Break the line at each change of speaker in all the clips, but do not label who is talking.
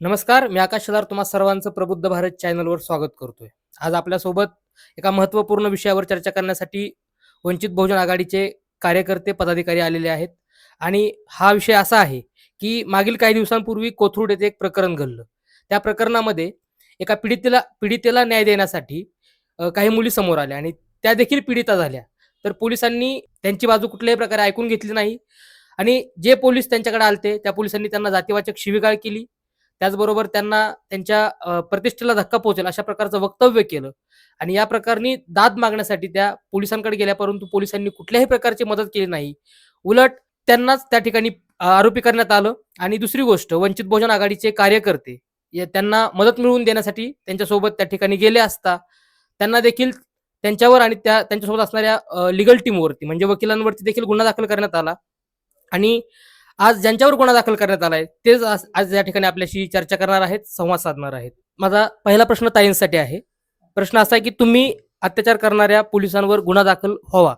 नमस्कार मी आकाश शेलार तुम्हा सर्वांचं प्रबुद्ध भारत चॅनलवर स्वागत करतोय. आज आपल्यासोबत एका महत्त्वपूर्ण विषयावर चर्चा करण्यासाठी वंचित बहुजन आघाडीचे कार्यकर्ते पदाधिकारी आलेले आहेत. आणि हा विषय असा आहे की मागील काही दिवसांपूर्वी कोथरूड येथे एक प्रकरण घडलं. त्या प्रकरणामध्ये एका पीडितेला पीडितेला न्याय देण्यासाठी काही मुली समोर आल्या आणि त्या देखील पीडिता झाल्या. तर पोलिसांनी त्यांची बाजू कुठल्याही प्रकारे ऐकून घेतली नाही. आणि जे पोलीस त्यांच्याकडे आलते त्या पोलिसांनी त्यांना जातीवाचक शिवीगाळ केली. त्याचबरोबर त्यांना त्यांच्या प्रतिष्ठेला धक्का पोहोचेल अशा प्रकारचं वक्तव्य केलं. आणि या प्रकरणी दाद मागण्यासाठी त्या पोलिसांकडे गेल्या परंतु पोलिसांनी कुठल्याही प्रकारची मदत केली नाही. उलट त्यांनाच त्या ठिकाणी आरोपी करण्यात आलं. आणि दुसरी गोष्ट वंचित बहुजन आघाडीचे कार्यकर्ते त्यांना मदत मिळवून देण्यासाठी त्यांच्यासोबत त्या ठिकाणी गेले असता त्यांना देखील त्यांच्यावर आणि त्या त्यांच्यासोबत असणाऱ्या लिगल टीमवरती म्हणजे वकिलांवरती देखील गुन्हा दाखल करण्यात आला. आणि आज ज्यांच्यावर गुन्हा दाखल करण्यात आलाय तेच आज आज या ठिकाणी आपल्याशी चर्चा करणार आहेत संवाद साधणार आहेत. माझा पहिला प्रश्न ताईंसाठी आहे. प्रश्न असा आहे की तुम्ही अत्याचार करणाऱ्या पोलिसांवर गुन्हा दाखल व्हावा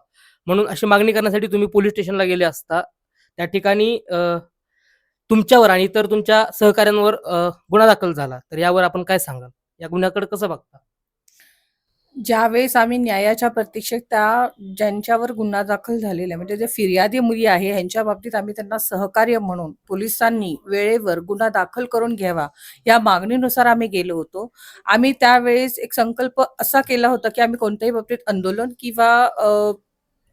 म्हणून अशी मागणी करण्यासाठी तुम्ही पोलीस स्टेशनला गेले असता त्या ठिकाणी तुमच्यावर आणि इतर तुमच्या सहकाऱ्यांवर गुन्हा दाखल झाला. तर यावर आपण काय सांगाल? या गुन्ह्याकडे कसं बघता?
ज्यावेळेस आम्ही न्यायाच्या प्रतीक्षेत त्या ज्यांच्यावर गुन्हा दाखल झालेला आहे म्हणजे जे फिर्यादी मुली आहे ह्यांच्या बाबतीत आम्ही त्यांना सहकार्य म्हणून पोलिसांनी वेळेवर गुन्हा दाखल करून घ्यावा या मागणीनुसार आम्ही गेलो होतो. आम्ही त्यावेळेस एक संकल्प असा केला होता की आम्ही कोणत्याही बाबतीत आंदोलन किंवा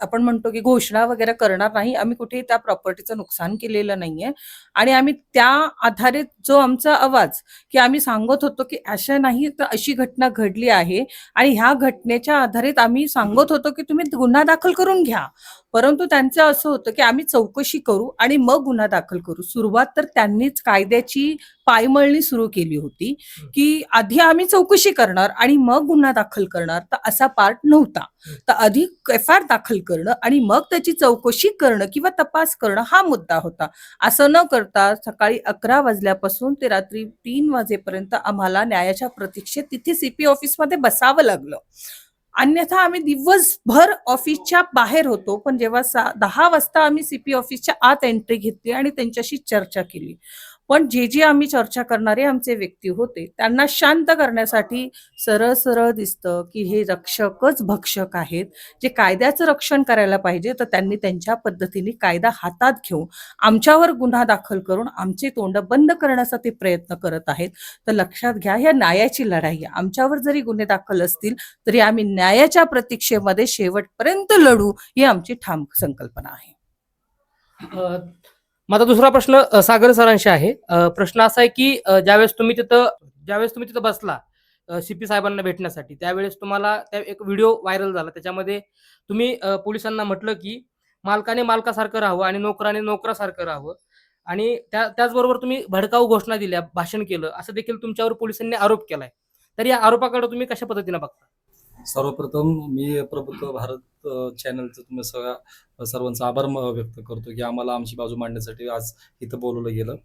आपण म्हणतो की घोषणा वगैरे करणार नाही. आम्ही कुठेही त्या प्रॉपर्टीचं नुकसान केलेलं नाहीये. आणि आम्ही त्या आधारित जो आमचा आवाज की आम्ही सांगत होतो की अशा नाही तर अशी घटना घडली आहे. आणि ह्या घटनेच्या आधारित आम्ही सांगत होतो की तुम्ही गुन्हा दाखल करून घ्या. परंतु त्यांचं असं होतं की आम्ही चौकशी करू आणि मग गुन्हा दाखल करू. सुरुवात तर त्यांनीच कायद्याची पायमळणी सुरू केली होती की आधी आम्ही चौकशी करणार आणि मग गुन्हा दाखल करणार. तर असा पार्ट नव्हता. तर आधी एफ आर दाखल करणं आणि मग त्याची चौकशी करणं किंवा तपास करणं हा मुद्दा होता. असं न करता सकाळी अकरा वाजल्यापासून ते रात्री तीन वाजेपर्यंत आम्हाला न्यायाच्या प्रतीक्षेत तिथे सीपी ऑफिसमध्ये बसावं लागलं. अन्यथा आम्ही दिवसभर ऑफिसच्या बाहेर होतो पण जेव्हा सा दहा वाजता आम्ही सीपी ऑफिसच्या आत एंट्री घेतली आणि त्यांच्याशी चर्चा केली. पण जे जे आम्ही चर्चा करणारे आमचे व्यक्ती होते त्यांना शांत करण्यासाठी सरळ सरळ दिसतं की हे रक्षकच भक्षक आहेत. जे कायद्याचं रक्षण करायला पाहिजे तर त्यांनी त्यांच्या पद्धतीने कायदा हातात घेऊन आमच्यावर गुन्हा दाखल करून आमचे तोंड बंद करण्याचा ते प्रयत्न करत आहेत. तर लक्षात घ्या ह्या न्यायाची लढाई आहे. आमच्यावर जरी गुन्हे दाखल असतील तरी आम्ही न्यायाच्या प्रतीक्षेमध्ये शेवटपर्यंत लढू ही आमची ठाम संकल्पना आहे.
माझा दुसरा प्रश्न सागर सरांशी आहे. प्रश्न असा आहे की ज्यावेळेस तुम्ही तिथं ज्यावेळेस तुम्ही तिथं बसला सीपी साहेबांना भेटण्यासाठी त्यावेळेस तुम्हाला त्या एक व्हिडिओ व्हायरल झाला. त्याच्यामध्ये तुम्ही पोलिसांना म्हटलं की मालकाने मालकासारखं राहावं आणि नोकराने नोकरासारखं राहावं आणि त्या त्याचबरोबर तुम्ही भडकाऊ घोषणा दिल्या भाषण केलं असं देखील तुमच्यावर पोलिसांनी आरोप केलाय. तर या आरोपाकडे तुम्ही कशा पद्धतीने बघता?
सर्वप्रथम मी प्रभुत्व भारत चॅनलचं तुम्ही सगळ्या सर्वांचा आभार व्यक्त करतो की आम्हाला आमची बाजू मांडण्यासाठी आज इथं बोलवलं गेलं.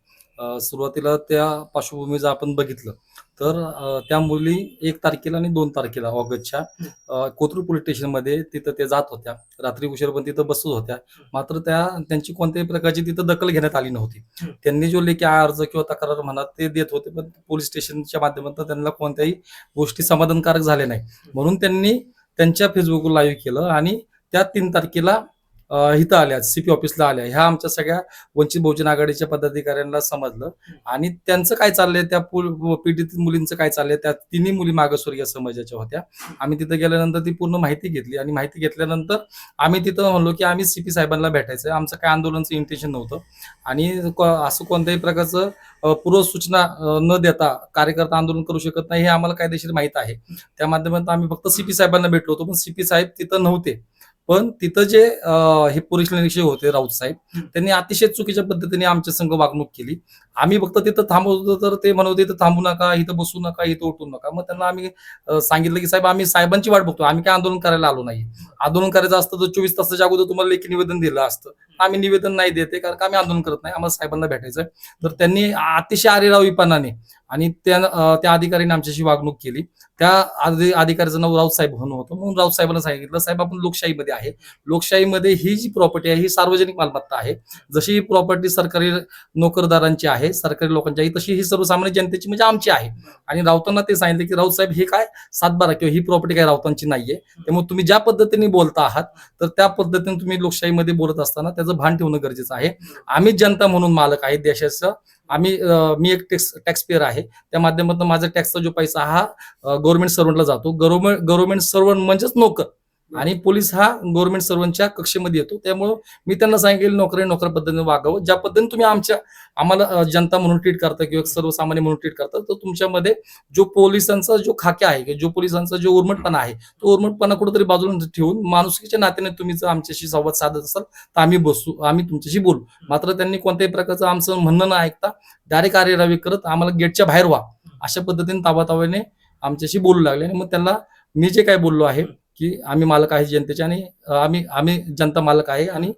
सुरुवातीला त्या पार्श्वभूमीचं आपण बघितलं तर त्या मुली एक तारखेला आणि दोन तारखेला ऑगस्टच्या कोथरूड पोलीस स्टेशनमध्ये तिथं ते जात होत्या. रात्री उशीर पण तिथं बसत होत्या. मात्र त्या त्यांची कोणत्याही प्रकारची तिथं दखल घेण्यात आली नव्हती. त्यांनी जो लेखी अर्ज किंवा तक्रार म्हणा ते देत होते पण पोलीस स्टेशनच्या माध्यमातून त्यांना कोणत्याही गोष्टी समाधानकारक झाल्या नाही. म्हणून त्यांनी त्यांच्या फेसबुकवर लाईव्ह केलं आणि त्या तीन तारखेला इथं आल्या सीपी ऑफिसला आल्या. ह्या आमच्या सगळ्या वंचित बहुजन आघाडीच्या पदाधिकाऱ्यांना समजलं. आणि त्यांचं काय चाललंय? त्या पु- पीडित मुलींचं काय चाललंय? त्या तिन्ही मुली मागासवर्गीय समाजाच्या होत्या. आम्ही तिथं गेल्यानंतर ती पूर्ण माहिती घेतली. आणि माहिती घेतल्यानंतर आम्ही तिथं म्हणलो की आम्ही सीपी साहेबांना भेटायचं आहे आमचं काय आंदोलनचं इंटेन्शन नव्हतं. आणि असं कोणत्याही प्रकारचं पूर्वसूचना न देता कार्यकर्ता आंदोलन करू शकत नाही हे आम्हाला कायदेशीर माहीत आहे. त्या माध्यमातून आम्ही फक्त सीपी साहेबांना भेटलो होतो. पण सीपी साहेब तिथं नव्हते. पण तिथं जे हे पोलीस निरीक्षक होते राऊत साहेब. त्यांनी अतिशय चुकीच्या पद्धतीने आमच्या संघ वागणूक केली आम्ही फक्त तिथं थांबवत होतो तर ते म्हणत होते थांबू नका इथं बसू नका इथं उठू नका. मग त्यांना आम्ही सांगितलं की साहेब आम्ही साहेबांची वाट बघतो आम्ही काय आंदोलन करायला आलो नाही. आंदोलन करायचं असतं तर चोवीस तासाच्या अगोदर तुम्हाला लेखी निवेदन दिलं असतं. आम्ही निवेदन नाही देते कारण का आम्ही आंदोलन करत नाही. आम्हाला साहेबांना भेटायचं तर त्यांनी अतिशय आरेरावीपणाने आणि त्या त्या अधिकाऱ्याने आमच्याशी वागणूक केली. त्या अधिकाऱ्याचं नाव राऊत साहेब म्हणून होतं. म्हणून राऊत साहेबांना सांगितलं साहेब आपण लोकशाहीमध्ये आहे. लोकशाहीमध्ये ही जी प्रॉपर्टी आहे ही सार्वजनिक मालमत्ता आहे. जशी ही प्रॉपर्टी सरकारी नोकरदारांची आहे आहे सरकारी लोकांची आहे. तशी ही सर्वसामान्य जनतेची म्हणजे आमची आहे. आणि राऊतांना ते सांगितलं की राऊत साहेब हे काय? सातबारा किंवा ही प्रॉपर्टी काय राऊतांची नाहीये. त्यामुळे तुम्ही ज्या पद्धतीने बोलता आहात तर त्या पद्धतीने तुम्ही लोकशाहीमध्ये बोलत असताना त्याचं भान ठेवणं गरजेचं आहे. आम्ही जनता म्हणून मालक आहे देशाचं. आम्ही मी एक टॅक्स टॅक्स पेअर आहे. त्या माध्यमातून माझा टॅक्सचा जो पैसा हा गव्हर्नमेंट सर्वंटला जातो. गव्हर्नमेंट गव्हर्नमेंट सर्वंट म्हणजेच नोकर. आणि पोलीस हा गव्हर्नमेंट सर्वंटच्या कक्षेमध्ये येतो. त्यामुळं मी त्यांना सांगेल नोकरी नोकऱ्या पद्धतीने वागावं. ज्या पद्धतीने तुम्ही आमच्या आम्हाला जनता म्हणून ट्रीट करता किंवा सर्वसामान्य म्हणून ट्रीट करता तर तुमच्यामध्ये जो पोलिसांचा जो खाक्या आहे किंवा जो पोलिसांचा जो उर्मटपणा आहे तो उर्मटपणा कुठेतरी बाजूला ठेवून माणुसकीच्या नात्याने तुम्ही जर आमच्याशी संवाद साधत असाल तर आम्ही बसू आम्ही तुमच्याशी बोलू. मात्र त्यांनी कोणत्याही प्रकारचं आमचं म्हणणं न ऐकता डायरेक्ट कार्यरावी करत आम्हाला गेटच्या बाहेर व्हा. अशा पद्धतीने ताबाताबाने आमच्याशी बोलू लागले आणि मग त्यांना मी जे काय बोललो आहे की आम्ही मालक आहे जनतेचे आणि आम्ही आम्ही जनता मालक आहे आणि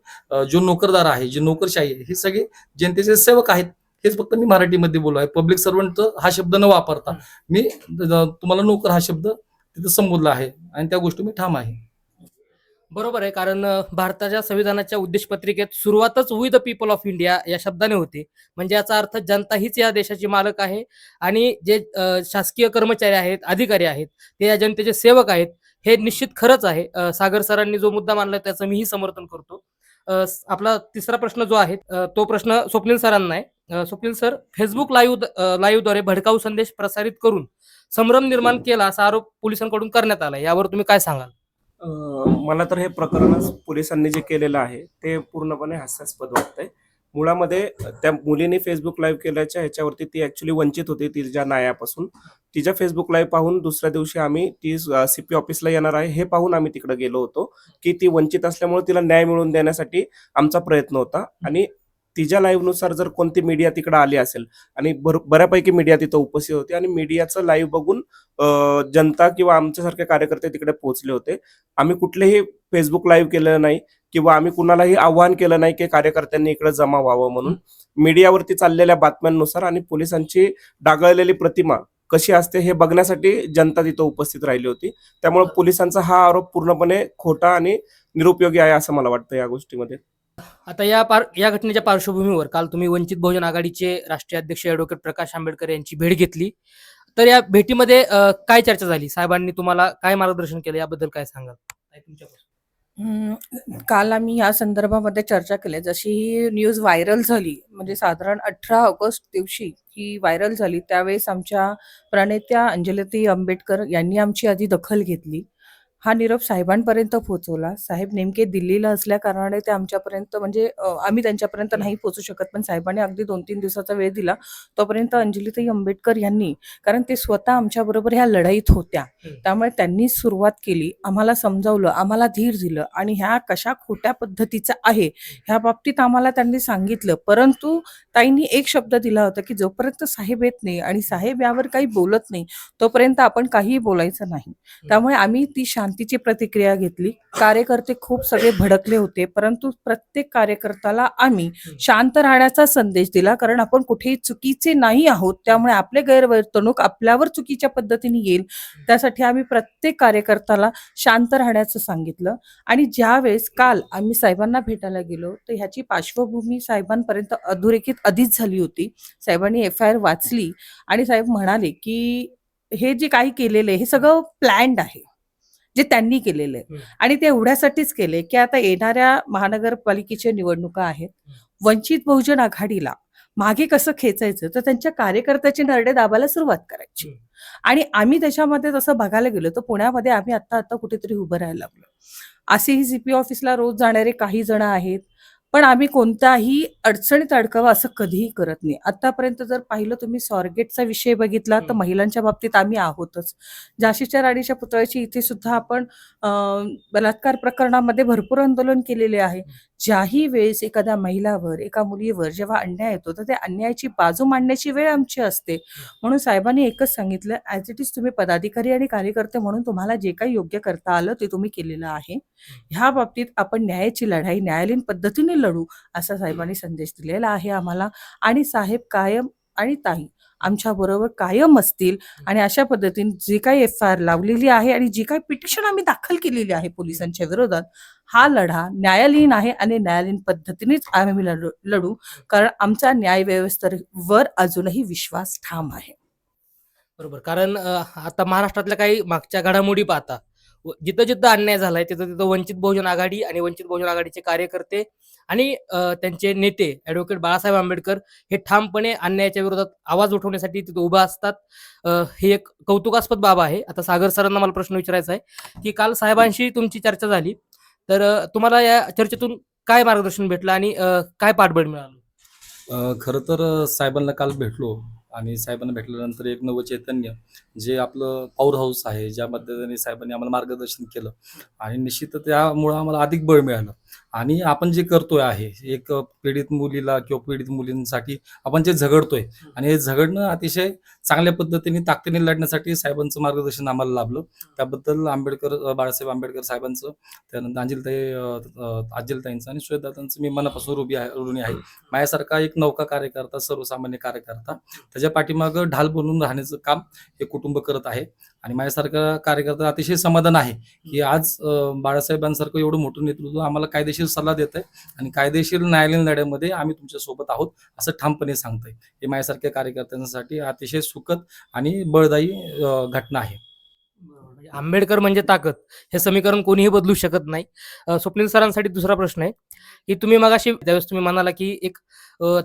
जो नोकरदार आहे जी नोकरशाही आहे हे सगळे जनतेचे सेवक आहेत हेच फक्त मी मराठीमध्ये बोललो आहे. पब्लिक सर्वंट हा शब्द न वापरता मी तुम्हाला नोकर हा शब्द तिथं संबोधला आहे आणि त्या गोष्टी मी ठाम आहे.
बरोबर आहे कारण भारताच्या संविधानाच्या उद्देशपत्रिकेत सुरुवातच we the people of India या शब्दाने होते. म्हणजे याचा अर्थ जनता हीच या देशाची मालक आहे आणि जे शासकीय कर्मचारी आहेत अधिकारी आहेत ते या जनतेचे सेवक आहेत. हे निश्चित खरंच आहे. सागर सरांनी जो मुद्दा मांडला त्याचं मीही समर्थन करतो. आपला तिसरा प्रश्न जो आहे तो प्रश्न स्वप्नील सरांना आहे. स्वप्नील सर फेसबुक लाईव्ह लाईव्हद्वारे भडकाऊ संदेश प्रसारित करून संभ्रम निर्माण केला असा आरोप पोलिसांकडून करण्यात आला यावर तुम्ही काय सांगाल?
मला तर हे प्रकरणच पोलिसांनी जे केलेलं आहे ते पूर्णपणे हास्यास्पद वाटतंय. मुळामध्ये त्या मुलीने फेसबुक लाईव्ह केल्याच्या ह्याच्यावरती ती ऍक्च्युली वंचित होती तिच्या न्यायापासून तिच्या फेसबुक लाईव्ह पाहून दुसऱ्या दिवशी आम्ही ती सीपी ऑफिसला येणार आहे हे पाहून आम्ही तिकडे गेलो होतो की ती वंचित असल्यामुळे तिला न्याय मिळवून देण्यासाठी आमचा प्रयत्न होता. आणि तिच्या लाईव्हनुसार जर कोणती मीडिया तिकडे आली असेल आणि बऱ्यापैकी मीडिया तिथं उपस्थित होती आणि मीडियाचं लाईव्ह बघून जनता किंवा आमच्यासारखे कार्यकर्ते तिकडे पोहोचले होते. आम्ही कुठलेही फेसबुक लाईव्ह केलं नाही किंवा आम्ही कुणालाही आव्हान केलं नाही की कार्यकर्त्यांनी इकडे जमा व्हावं म्हणून मीडियावरती चाललेल्या बातम्यांनुसार आणि पोलिसांची डागळलेली प्रतिमा कशी असते हे बघण्यासाठी जनता तिथं उपस्थित राहिली होती. त्यामुळे पोलिसांचा हा आरोप पूर्णपणे खोटा आणि निरुपयोगी आहे असं मला वाटतं या गोष्टीमध्ये.
आता या पार या घटनेच्या पार्श्वभूमीवर काल तुम्ही वंचित बहुजन आघाडीचे राष्ट्रीय अध्यक्ष ॲडव्होकेट प्रकाश आंबेडकर यांची भेट घेतली. तर या भेटीमध्ये काय चर्चा झाली? साहेबांनी तुम्हाला काय मार्गदर्शन केलं? याबद्दल काय सांगाल?
काल आम्ही या संदर्भामध्ये चर्चा केली. जशी ही न्यूज व्हायरल झाली म्हणजे साधारण अठरा ऑगस्ट दिवशी ही व्हायरल झाली त्यावेळेस आमच्या प्रणेत्या अंजलती आंबेडकर यांनी आमची आधी दखल घेतली. हा निरोप साहेबांपर्यंत पोहोचवला. साहेब नेमके दिल्लीला असल्या कारणाने ते आमच्यापर्यंत म्हणजे आम्ही त्यांच्यापर्यंत नाही पोहोचू शकत. पण साहेबांनी अगदी दोन तीन दिवसाचा वेळ दिला. तोपर्यंत अंजलीताई आंबेडकर यांनी कारण ते स्वतः आमच्याबरोबर ह्या लढाईत होत्या. त्यामुळे त्यांनी सुरुवात केली. आम्हाला समजावलं आम्हाला धीर दिलं आणि ह्या कशा खोट्या पद्धतीचं आहे ह्या बाबतीत आम्हाला त्यांनी सांगितलं. परंतु ताईंनी एक शब्द दिला होता की जोपर्यंत साहेब येत नाही आणि साहेब यावर काही बोलत नाही तोपर्यंत आपण काहीही बोलायचं नाही. त्यामुळे आम्ही ती शांतीची प्रतिक्रिया घेतली. कार्यकर्ते खूप सगळे भडकले होते परंतु प्रत्येक कार्यकर्त्याला आम्ही शांत राहण्याचा संदेश दिला कारण आपण कुठेही चुकीचे नाही आहोत त्यामुळे आपले गैरवर्तणूक आपल्यावर चुकीच्या पद्धतीने येईल. त्यासाठी आम्ही प्रत्येक कार्यकर्त्याला शांत राहण्याचं सांगितलं. आणि ज्यावेळेस काल आम्ही साहेबांना भेटायला गेलो तर ह्याची पार्श्वभूमी साहेबांपर्यंत अधोरेखित आधीच झाली होती. साहेबांनी एफ आय आर वाचली आणि साहेब म्हणाले की हे जे काही केलेलं आहे हे सगळं प्लॅन्ड आहे. जे त्यांनी केलेलं आहे. आणि ते एवढ्यासाठीच केले की आता येणाऱ्या महानगरपालिकेच्या निवडणुका आहेत. वंचित बहुजन आघाडीला मागे कसं खेचायचं? तर त्यांच्या कार्यकर्त्याचे नरडे दाबायला सुरुवात करायची. आणि आम्ही त्याच्यामध्ये तसं बघायला गेलो तर पुण्यामध्ये आम्ही आता आता कुठेतरी उभं राहायला लागलो. असेही सीपी ऑफिसला रोज जाणारे काही जण आहेत. पण आम्ही कोणताही अडचणीत अडकावं असं कधीही करत नाही. आतापर्यंत जर पाहिलं तुम्ही सॉर्गेटचा विषय बघितला तर. महिलांच्या बाबतीत आम्ही आहोतच. झाशीच्या राणीच्या पुतळ्याची इथे सुद्धा आपण बलात्कार प्रकरणामध्ये भरपूर आंदोलन केलेले आहे. ज्याही वेळेस एखाद्या महिलावर एका मुलीवर जेव्हा अन्याय येतो तर त्या अन्यायाची बाजू मांडण्याची वेळ आमची असते. म्हणून साहेबांनी एकच सांगितलं ॲज इट इज तुम्ही पदाधिकारी आणि कार्यकर्ते म्हणून तुम्हाला जे काही योग्य करता आलं ते तुम्ही केलेलं आहे. ह्या बाबतीत आपण न्यायाची लढाई न्यायालयीन पद्धतीने लढू असा साहेबांनी संदेश दिलेला आहे आम्हाला. आणि साहेब कायम आणि ताई आमच्याबरोबर कायम असतील. आणि अशा पद्धतीने जी काही एफ आय आर लावलेली आहे आणि जी काही पिटिशन आम्ही दाखल केलेली आहे पोलिसांच्या विरोधात हा लढा न्यायालयीन आहे आणि न्यायालयीन पद्धतीनेच आम्ही लढू लढू. कारण आमचा न्याय व्यवस्थेवर अजूनही विश्वास ठाम आहे.
बरोबर. कारण आता महाराष्ट्रातल्या काही मागच्या घडामोडी पाहता जिथं जिथं अन्याय झालाय तिथं तिथं वंचित बहुजन आघाडी आणि वंचित बहुजन आघाडीचे कार्यकर्ते आणि त्यांचे नेते ॲडव्होकेट बाळासाहेब आंबेडकर हे ठामपणे अन्यायाच्या विरोधात आवाज उठवण्यासाठी तिथे उभा असतात. हे एक कौतुकास्पद बाब आहे. आता सागर सरांना मला प्रश्न विचारायचा आहे की काल साहेबांशी तुमची चर्चा झाली. तर तुम्हाला या चर्चेतून काय मार्गदर्शन भेटलं आणि काय पाठबळ मिळालं?
खरं तर साहेबांना काल भेटलो आणि साहेबांना भेटल्यानंतर एक नवं चैतन्य जे आपलं पॉवर हाऊस आहे ज्या पद्धतीने साहेबांनी आम्हाला मार्गदर्शन केलं आणि निश्चित त्यामुळं आम्हाला अधिक बळ मिळालं. आणि आपण जे करतोय आहे एक पीडित मुलीला किंवा पीडित मुलींसाठी आपण जे झगडतोय आणि हे झगडणं अतिशय चांगल्या पद्धतीने ताकदीने लढण्यासाठी साहेबांचं मार्गदर्शन आम्हाला लाभलं. त्याबद्दल आंबेडकर बाळासाहेब आंबेडकर साहेबांचं त्यानंतर अंजिलताई अजिलताईंचं आणि श्वेतातांचं मी मनापासून रुबी आहे ऋणी आहे. माझ्यासारखा एक नौका कार्यकर्ता सर्वसामान्य कार्यकर्ता त्याच्या पाठीमागं ढाल बनून राहण्याचं काम हे कुटुंब कुटुंब करत आहे. आणि माझ्यासारखा कार्यकर्ता अतिशय समाधान आहे की आज बाळासाहेबांसारखं एवढं मोठं नेतृत्व आम्हाला कायदेशीर सल्ला देत आहे आणि कायदेशीर न्यायालयीन लढ्यामध्ये आम्ही तुमच्यासोबत आहोत असं ठामपणे सांगतंय. हे माझ्यासारख्या कार्यकर्त्यांसाठी अतिशय सुखद आणि बळदायी घटना आहे.
म्हणजे आंबेडकर म्हणजे ताकद. हे समीकरण कोणीही बदलू शकत नाही. स्वप्नील सरांसाठी दुसरा प्रश्न आहे की तुम्ही मगाशी त्यावेळेस तुम्ही म्हणाला की एक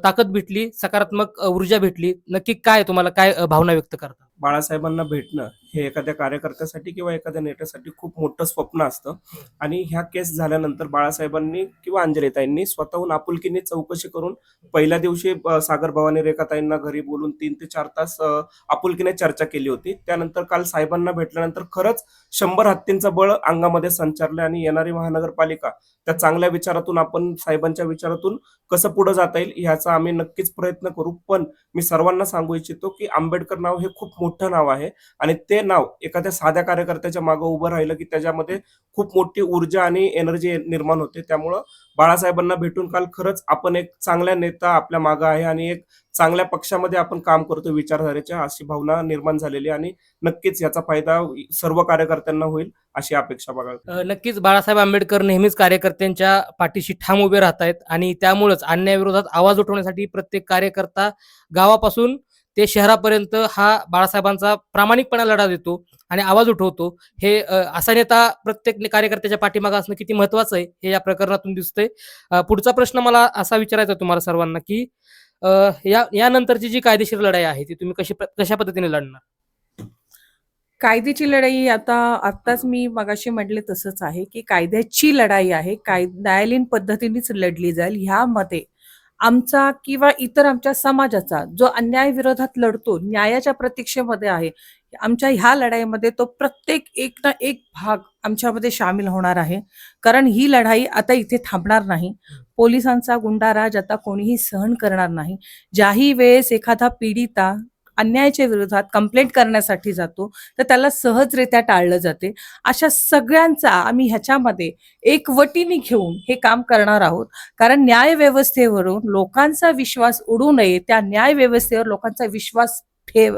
ताकद भेटली सकारात्मक ऊर्जा भेटली नक्की काय तुम्हाला काय भावना व्यक्त करता
बाळासाहेबांना भेटणं हे एखाद्या कार्यकर्त्यासाठी किंवा एखाद्या नेत्यासाठी खूप मोठं स्वप्न असतं. आणि ह्या केस झाल्यानंतर बाळासाहेबांनी किंवा अंजलीताईंनी स्वतःहून आपुलकीने चौकशी करून पहिल्या दिवशी सागर भवानी रेखाताईंना घरी बोलून तीन ते चार तास आपुलकीने चर्चा केली होती. त्यानंतर काल साहेबांना भेटल्यानंतर खरंच शंभर हत्तींचं बळ अंगामध्ये संचारलं आणि येणारी महानगरपालिका त्या चांगल्या विचारातून आपण साहेबांच्या विचारातून कसं पुढे जाता येईल ह्याचा आम्ही नक्कीच प्रयत्न करू. पण मी सर्वांना सांगू इच्छितो की आंबेडकर नाव हे खूप मोठं नाव आहे. आणि ते नाव एखाद्या साध्या कार्यकर्त्याच्या मागे उभं राहिलं की त्याच्यामध्ये खूप मोठी ऊर्जा आणि एनर्जी निर्माण होते. त्यामुळं बाळासाहेबांना भेटून काल खरंच आपण एक चांगल्या नेता आपल्या मागं आहे आणि एक चांगल्या पक्षामध्ये आपण काम करतो विचारधारेच्या अशी भावना निर्माण झालेली आणि नक्कीच याचा फायदा सर्व कार्यकर्त्यांना होईल अशी अपेक्षा बघा
नक्कीच बाळासाहेब आंबेडकर नेहमीच कार्यकर्त्यांच्या पाठीशी ठाम उभे राहत आहेत आणि त्यामुळेच अन्यायाविरोधात आवाज उठवण्यासाठी प्रत्येक कार्यकर्ता गावापासून ते शहरापर्यंत हा बाळासाहेबांचा प्रामाणिकपणा लढा देतो आणि आवाज उठवतो. हे असा नेता प्रत्येक कार्यकर्त्याच्या पाठीमागे असणं किती महत्वाचं आहे हे या प्रकरणातून दिसतंय. पुढचा प्रश्न मला असा विचारायचा तुम्हाला सर्वांना की अ, या यानंतरची जी कायदेशीर लढाई आहे ती तुम्ही कशी कशा पद्धतीने लढणार?
कायद्याची लढाई आता आत्ताच मी मगाशी म्हटले तसंच आहे की कायद्याची लढाई आहे काय न्यायालयीन पद्धतीनेच लढली जाईल ह्यामध्ये. आमचा किंवा इतर आमच्या समाजाचा जो अन्याय विरोधात लढतो न्यायाच्या प्रतीक्षेमध्ये आहे आमच्या ह्या लढाईमध्ये तो प्रत्येक एक ना एक भाग आमच्यामध्ये सामील होणार आहे. कारण ही लढाई आता इथे थांबणार नाही. पोलिसांचा गुंडाराज आता कोणीही सहन करणार नाही. ज्याही वेळेस एखादा पीडिता अन्यायाच्या विरोधात कंप्लेंट करण्यासाठी जातो तर त्याला सहजरित्या टाळलं जाते. अशा सगळ्यांचा आम्ही ह्याच्यामध्ये एकवटीने घेऊन हे काम करणार आहोत. कारण न्याय व्यवस्थेवरून लोकांचा विश्वास उडू नये त्या न्याय व्यवस्थेवर लोकांचा विश्वास ठेव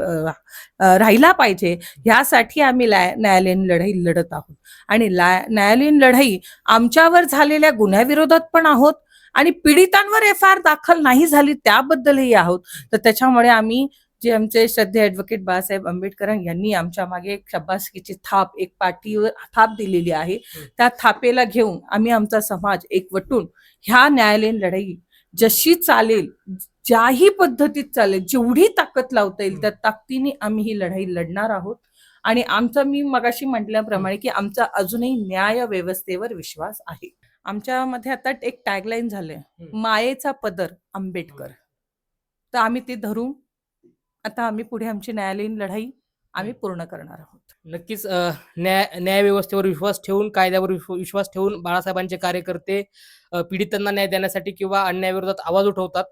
राहिला पाहिजे ह्यासाठी आम्ही न्यायालयीन लढाई लढत आहोत. आणि न्यायालयीन लढाई आमच्यावर झालेल्या गुन्ह्याविरोधात पण आहोत आणि पीडितांवर एफ आय आर दाखल नाही झाली त्याबद्दलही आहोत. तर त्याच्यामुळे आम्ही जे आमचे श्रद्धे ॲडव्होकेट बाळासाहेब आंबेडकर यांनी आमच्या मागे एक शब्बासकीची थाप एक पाठीवर थाप दिलेली आहे. त्या थापेला घेऊन आम्ही आमचा समाज एकवटून ह्या न्यायालयीन लढाई जशी चालेल ज्याही पद्धतीत चालेल जेवढी ताकद लावता येईल त्या ताकदीने आम्ही ही लढाई लढणार आहोत. आणि आमचा मी मगाशी म्हटल्याप्रमाणे की आमचा अजूनही न्याय व्यवस्थेवर विश्वास आहे. आमच्यामध्ये आता एक टॅगलाईन झालंय. मायेचा पदर आंबेडकर. तर आम्ही ते धरून आता आम्ही पुढे आमची न्यायालयीन लढाई आम्ही पूर्ण करणार आहोत.
नक्कीच न्याय न्यायव्यवस्थेवर विश्वास ठेवून कायद्यावर विश्व- विश्वास ठेवून बाळासाहेबांचे कार्यकर्ते पीडितांना न्याय देण्यासाठी किंवा अन्यायाविरोधात आवाज उठवतात.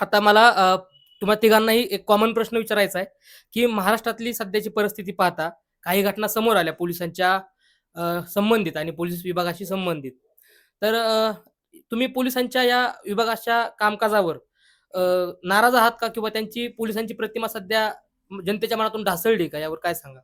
आता मला तुम्हा तिघांनाही एक कॉमन प्रश्न विचारायचा आहे की महाराष्ट्रातली सध्याची परिस्थिती पाहता काही घटना समोर आल्या पोलिसांच्या संबंधित आणि पोलीस विभागाशी संबंधित. तर तुम्ही पोलिसांच्या या विभागाच्या कामकाजावर नाराज आहात का? किंवा त्यांची पोलिसांची प्रतिमा सध्या जनतेच्या मनातून ढासळली का? यावर काय सांगा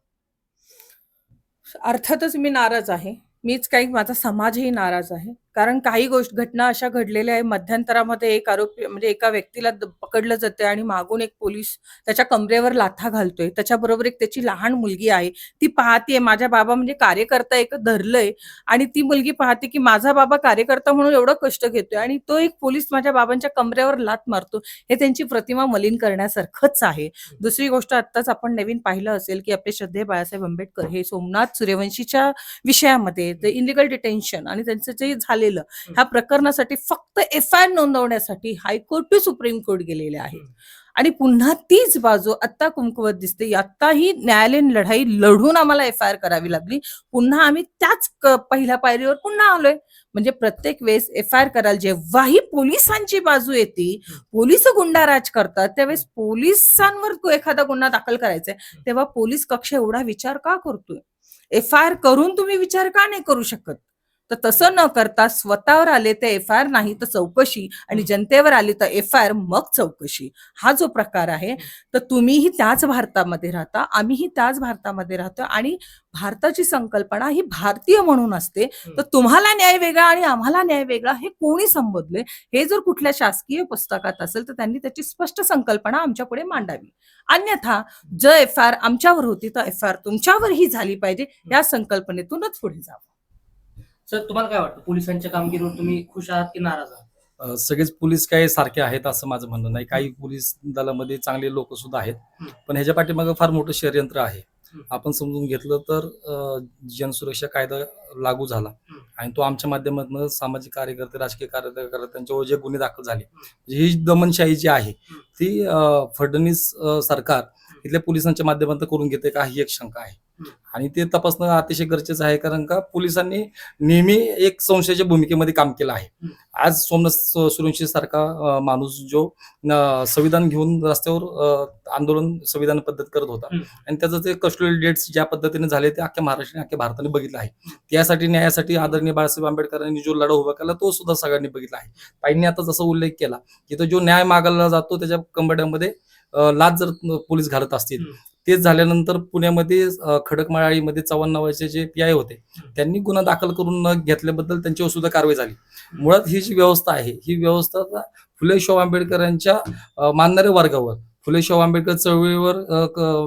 अर्थातच मी नाराज आहे. मीच काही माझा समाजही नाराज आहे. कारण काही गोष्ट घटना अशा घडलेल्या आहे मध्यंतरामध्ये एक आरोपी म्हणजे एका व्यक्तीला द- पकडलं जातं आणि मागून एक पोलीस त्याच्या कमरेवर लाथा घालतोय. त्याच्याबरोबर एक त्याची लहान मुलगी आहे. ती पाहते माझ्या बाबा म्हणजे कार्यकर्ता एक धरलंय आणि ती मुलगी पाहते की माझा बाबा कार्यकर्ता म्हणून एवढं कष्ट घेतोय आणि तो एक पोलीस माझ्या बाबांच्या कमरेवर लात मारतो. हे त्यांची प्रतिमा मलिन करण्यासारखंच आहे. दुसरी गोष्ट आत्ताच आपण नवीन पाहिलं असेल की आपले श्रद्धे बाळासाहेब आंबेडकर हे सोमनाथ सूर्यवंशीच्या विषयामध्ये द इलिगल डिटेन्शन आणि त्यांचं जे झालेलं ह्या प्रकरणासाठी फक्त एफ आय आर नोंदवण्यासाठी high court to supreme court गेलेले आहे. आणि पुन्हा तीच बाजू आत्ता कुंकवत दिसते. आत्ताही न्यायालयीन लढाई लढून आम्हाला एफ आय आर करावी लागली. पुन्हा आम्ही त्याच पहिल्या पायरीवर पुन्हा आलोय. म्हणजे प्रत्येक वेळेस एफ आय आर कराल जेव्हाही पोलिसांची बाजू येते पोलीस गुंडाराज करतात त्यावेळेस पोलिसांवर एखादा गुन्हा दाखल करायचा तेव्हा पोलीस कक्ष एवढा विचार का करतोय? एफ आय आर करून तुम्ही विचार का नाही करू शकत? तर तसं न करता स्वतःवर आले तर एफ आय आर नाही तर चौकशी आणि जनतेवर आली तर एफ आय आर मग चौकशी. हा जो प्रकार आहे तर तुम्हीही त्याच भारतामध्ये राहता आम्हीही त्याच भारतामध्ये राहतो आणि भारताची संकल्पना ही भारतीय म्हणून असते. तर तुम्हाला न्याय वेगळा आणि आम्हाला न्याय वेगळा हे कोणी संबोधले हे जर कुठल्या शासकीय पुस्तकात असेल तर त्यांनी त्याची स्पष्ट संकल्पना आमच्या पुढे मांडावी. अन्यथा जर एफ आय आर आमच्यावर होती तर एफ आय आर तुमच्यावरही झाली पाहिजे या संकल्पनेतूनच पुढे जावं.
सर तुम्हाला काय वाटतं पोलिसांच्या कामगिरीवर तुम्ही खुश आहात की नाराज आहात
अ, सगळेच पोलीस काय सारखे आहेत असं माझं म्हणणं नाही काही पोलीस दलामध्ये चांगले लोक सुद्धा आहेत
हं.
पण ह्याच्या पाठीमागे फार मोठं षडयंत्र आहे
हं.
आपण समजून घेतलं तर अ, जनसुरक्षा कायदा लागू झाला
हं.
आणि तो आमच्या माध्यमातून सामाजिक कार्यकर्ते राजकीय कार्यकर्त्यांच्यावर जे गुन्हे दाखल झाले म्हणजे ही दमनशाही जी आहे
हं.
ती अ, फडणवीस अ, सरकार इथल्या पोलिसांच्या माध्यमातून करून घेते का ही एक शंका आहे. आणि ते तपासणं अतिशय गरजेचं आहे कारण का पोलिसांनी नेहमी एक संशयाच्या भूमिकेमध्ये काम केलं आहे. आज सोमनाथ सूर्यवंशी सारखा माणूस जो संविधान घेऊन रस्त्यावर आंदोलन संविधान पद्धत करत होता. आणि त्याचं ते कस्टोडियल डेट्स ज्या पद्धतीने झाले ते अख्ख्या महाराष्ट्राने अख्ख्या भारताने बघितलं आहे त्यासाठी न्यायासाठी आदरणीय बाळासाहेब आंबेडकरांनी जो लढा उभा केला तो सुद्धा सगळ्यांनी बघितला आहे ताईंनी आता जसा उल्लेख केला की तो जो न्याय मागायला जातो त्याच्या कंबड्यामध्ये लाच जर पोलीस घालत असतील. तेच झाल्यानंतर पुण्यामध्ये खडकमाळीमध्ये चव्हाण नावाचे जे पी आय होते त्यांनी गुन्हा दाखल करून न घेतल्याबद्दल त्यांच्यावर सुद्धा कारवाई झाली. मुळात ही जी व्यवस्था आहे ही व्यवस्था फुले शाहू आंबेडकरांच्या मानणाऱ्या वर्गावर फुले शाहू आंबेडकर चळवळीवर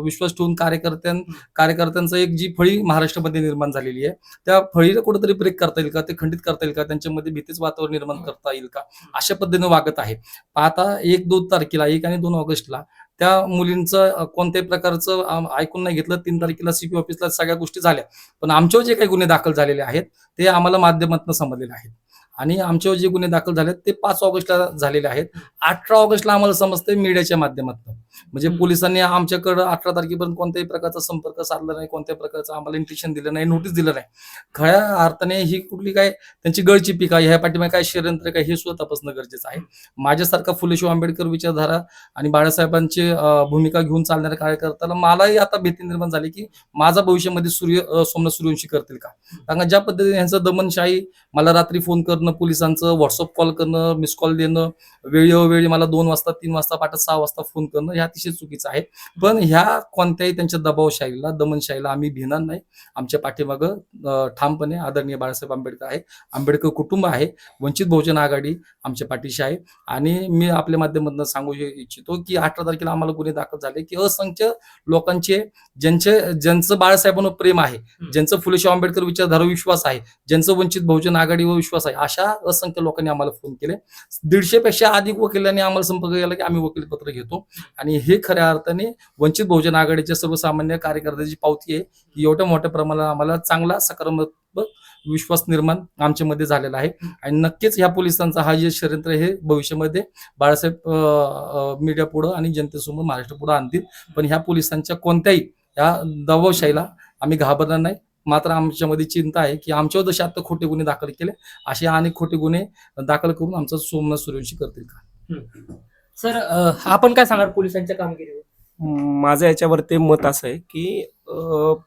विश्वास ठेवून कार्यकर्त्यां कार्यकर्त्यांचं एक जी फळी महाराष्ट्रामध्ये निर्माण झालेली आहे त्या फळीला कुठेतरी ब्रेक करता येईल का ते खंडित करता येईल का त्यांच्यामध्ये भीतीच वातावरण निर्माण करता येईल का अशा पद्धतीने वागत आहे. आता एक दोन तारखेला एक आणि दोन ऑगस्टला त्या मुलींचं कोणत्याही प्रकारचं ऐकून नाही घेतलं. तीन तारखेला सीपी ऑफिसला सगळ्या गोष्टी झाल्या. पण आमच्यावर जे काही गुन्हे दाखल झालेले आहेत ते आम्हाला माध्यमातून समजलेले आहेत. आणि आमच्यावर जे गुन्हे दाखल झालेत ते पाच ऑगस्टला झालेले आहेत. अठरा ऑगस्टला आम्हाला समजते मीडियाच्या माध्यमातून. म्हणजे. पोलिसांनी आमच्याकडं अठरा तारखेपर्यंत कोणत्याही प्रकारचा संपर्क साधला नाही कोणत्याही प्रकारचं आम्हाला इंटिशन दिलं नाही नोटीस दिलं नाही. खऱ्या अर्थाने ही कुठली काय त्यांची गळची पिका ह्या पाठीमागे काय षडयंत्र काय हे सुद्धा तपासणं गरजेचं आहे. माझ्यासारखा फुले शाहू आंबेडकर विचारधारा आणि बाळासाहेबांची भूमिका घेऊन चालणाऱ्या कार्यकर्त्याला मलाही आता भीती निर्माण झाली की माझा भविष्यामध्ये सूर्य सोमनाथ सूर्यवंशी करतील का? कारण ज्या पद्धतीने यांचं दमनशाही मला रात्री फोन करणं पोलिसांचं व्हॉट्सअप कॉल करणं मिस कॉल देणं वेळोवेळी मला दोन वाजता तीन वाजता पाठ सहा वाजता फोन करणं हे अतिशय चुकीचं आहे. पण ह्या कोणत्याही त्यांच्या दबावशाहीला दमनशाहीला आम्ही भिणार नाही. आमच्या पाठीमागं ठामपणे आदरणीय बाळासाहेब आंबेडकर आहे. आंबेडकर कुटुंब आहे. वंचित बहुजन आघाडी आमच्या पाठीशी आहे. आणि मी आपल्या माध्यमातून सांगू इच्छितो की अठरा तारखेला आम्हाला गुन्हे दाखल झाले की असंख्य लोकांचे ज्यांचे ज्यांचं बाळासाहेबांवर प्रेम आहे ज्यांचं फुले शाहू आंबेडकर विचारधारा विश्वास आहे ज्यांचं वंचित बहुजन आघाडीवर विश्वास आहे अशा असंख्य लोकांनी आम्हाला फोन केले. दीडशे पेक्षा अधिक वकिलांनी आम्हाला संपर्क केला की आम्ही वकीलपत्र घेतो. आणि हे खऱ्या अर्थाने वंचित बहुजन आघाडीच्या सर्वसामान्य कार्यकर्त्याची पावती आहे. की एवढ्या मोठ्या प्रमाणात आम्हाला चांगला सकारात्मक विश्वास निर्माण आमच्यामध्ये झालेला आहे. आणि नक्कीच ह्या पोलिसांचा हा जे षडयंत्र हे भविष्यामध्ये बाळासाहेब मीडिया पुढं आणि जनतेसमोर महाराष्ट्र पुढे आणतील. पण ह्या पोलिसांच्या कोणत्याही या दबावशाहीला आम्ही घाबरणार नाही. मात्र आमच्यामध्ये चिंता आहे की आमच्यावर जसे आता खोटे गुन्हे दाखल केले. असे अनेक खोटे गुन्हे दाखल करून आमचा सोमनाथ सूर्यवंशी करतील का?
सर आपण काय सांगाल पोलिसांच्या कामगिरीवर?
माझं याच्यावरती मत असं आहे की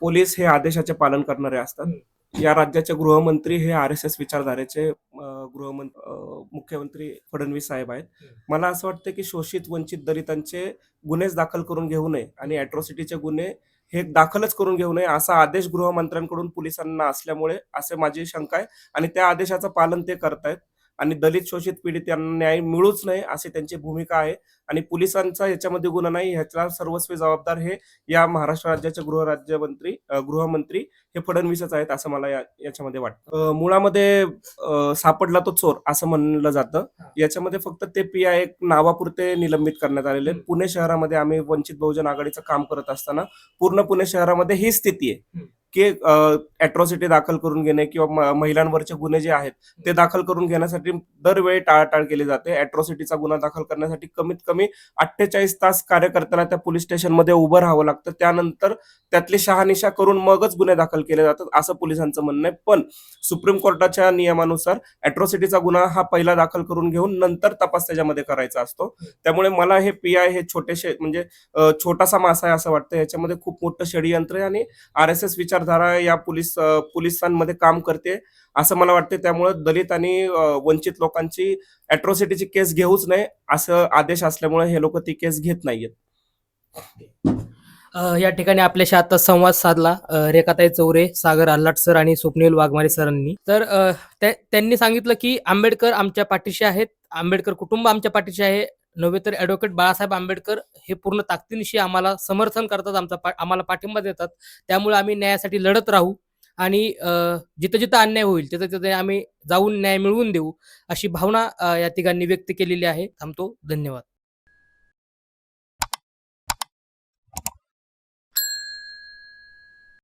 पोलीस हे आदेशाचे पालन करणारे असतात. या राज्याचे गृहमंत्री हे आर एस एस विचारधारेचे गृहमंत्री मुख्यमंत्री फडणवीस साहेब आहेत. मला असं वाटतं की शोषित वंचित दलितांचे गुन्हेच दाखल करून घेऊ नये आणि अॅट्रॉसिटीचे गुन्हे हे दाखलच करून घेऊ नये असा आदेश गृहमंत्र्यांकडून पोलिसांना असल्यामुळे असे माझी शंका आहे आणि त्या आदेशाचं पालन ते करतायत. आणि दलित शोषित पीडित यांना न्याय मिळूच नये अशी त्यांची भूमिका आहे. आणि पोलिसांचा याच्यामध्ये गुन्हा नाही ह्याचा सर्वस्वी जबाबदार हे या महाराष्ट्र राज्याचे गृहराज्यमंत्री गृहमंत्री हे फडणवीसच आहेत असं मला याच्यामध्ये वाटतं. मुळामध्ये सापडला तो चोर असं म्हणलं जातं. याच्यामध्ये फक्त ते पी आय एक नावापुरते निलंबित करण्यात आलेले. पुणे शहरामध्ये आम्ही वंचित बहुजन आघाडीचं काम करत असताना पूर्ण पुणे शहरामध्ये ही स्थिती आहे. की अॅट्रॉसिटी दाखल करून घेणे किंवा महिलांवरचे गुन्हे जे आहेत ते दाखल करून घेण्यासाठी दरवेळी टाळाटाळ केली जाते. अॅट्रॉसिटीचा गुन्हा दाखल करण्यासाठी कमीत कमी अठ्ठेचाळीस तास कार्यकर्त्याला त्या पोलीस स्टेशनमध्ये उभं राहावं लागतं. त्यानंतर त्यातली शहानिशा करून मगच गुन्हे दाखल केले जातात असं पोलिसांचं म्हणणं आहे. पण सुप्रीम कोर्टाच्या नियमानुसार अॅट्रॉसिटीचा गुन्हा हा पहिला दाखल करून घेऊन नंतर तपास त्याच्यामध्ये करायचा असतो. त्यामुळे मला हे पी आय हे छोटेसे म्हणजे छोटासा मासा आहे असं वाटतं. याच्यामध्ये खूप मोठं षडयंत्र आहे आणि आर एस एस विचार विचारधारा या पोलीस पोलिसांमध्ये काम करते असं मला वाटते. त्यामुळे दलित आणि वंचित लोकांची अॅट्रॉसिटीची केस घेऊच नये असं आदेश असल्यामुळे हे लोक ती केस घेत नाहीयेत.
या ठिकाणी आपल्याशी आता संवाद साधला रेखाताई चौरे सागर आल्लाट सर आणि स्वप्नील वाघमारे सरांनी. तर त्यांनी सांगितलं की आंबेडकर आमच्या पाठीशी आहेत आंबेडकर कुटुंब आमच्या पाठीशी आहे नव्हे तर ॲडव्होकेट बाळासाहेब आंबेडकर हे पूर्ण ताकदीनिशी आम्हाला समर्थन करतात आमचा पा आम्हाला पाठिंबा देतात. त्यामुळे आम्ही न्यायासाठी लढत राहू आणि जिथं जिथं अन्याय होईल तिथं तिथे आम्ही जाऊन न्याय मिळवून देऊ अशी भावना या तिघांनी व्यक्त केलेली आहे. थांबतो. धन्यवाद.